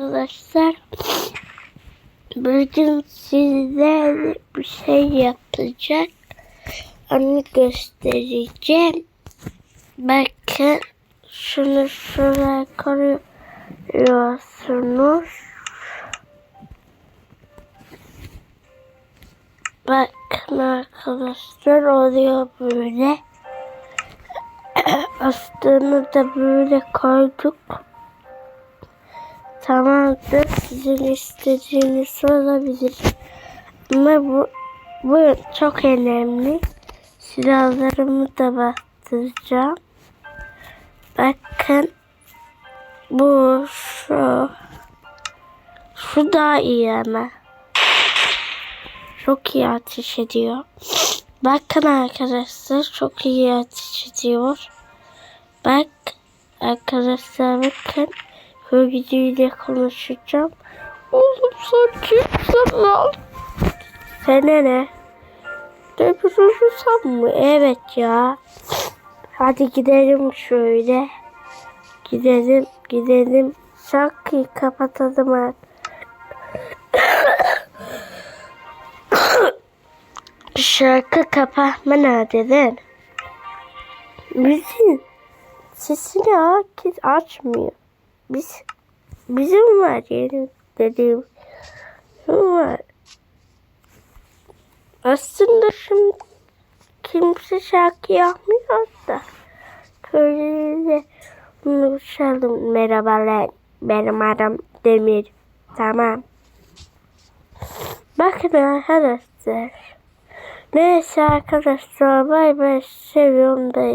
arkadaşlar. Bugün size bir şey yapacak. Onu göstereceğim. Bakın şunu şuraya koyuyorsunuz. Bakın arkadaşlar oluyor böyle. Aslında da böyle koyduk. Tamamdır. Sizin istediğiniz olabilir. Ama bu, bu çok önemli. Silahlarımı da bastıracağım. Bakın. Bu şu. Şu daha iyi ama. Çok iyi ateş ediyor. Bakın arkadaşlar çok iyi ateş ediyor. Bak arkadaşlar bakın. Hürgücüyle konuşacağım. Oğlum sen kimsin lan? Sana ne? Depremi mı? Evet ya. Hadi gidelim şöyle. Gidelim, gidelim. Şarkıyı kapatalım artık. Şarkı kapatma neden? Bizim sesini herkes açmıyor. Biz bizim var yani dediğim var. Aslında şimdi kimse şarkı yapmıyor da. Böyle konuşalım. Merhabalar. Benim adım Demir. Tamam. Bakın arkadaşlar. Neyse arkadaşlar bay bay seviyorum da.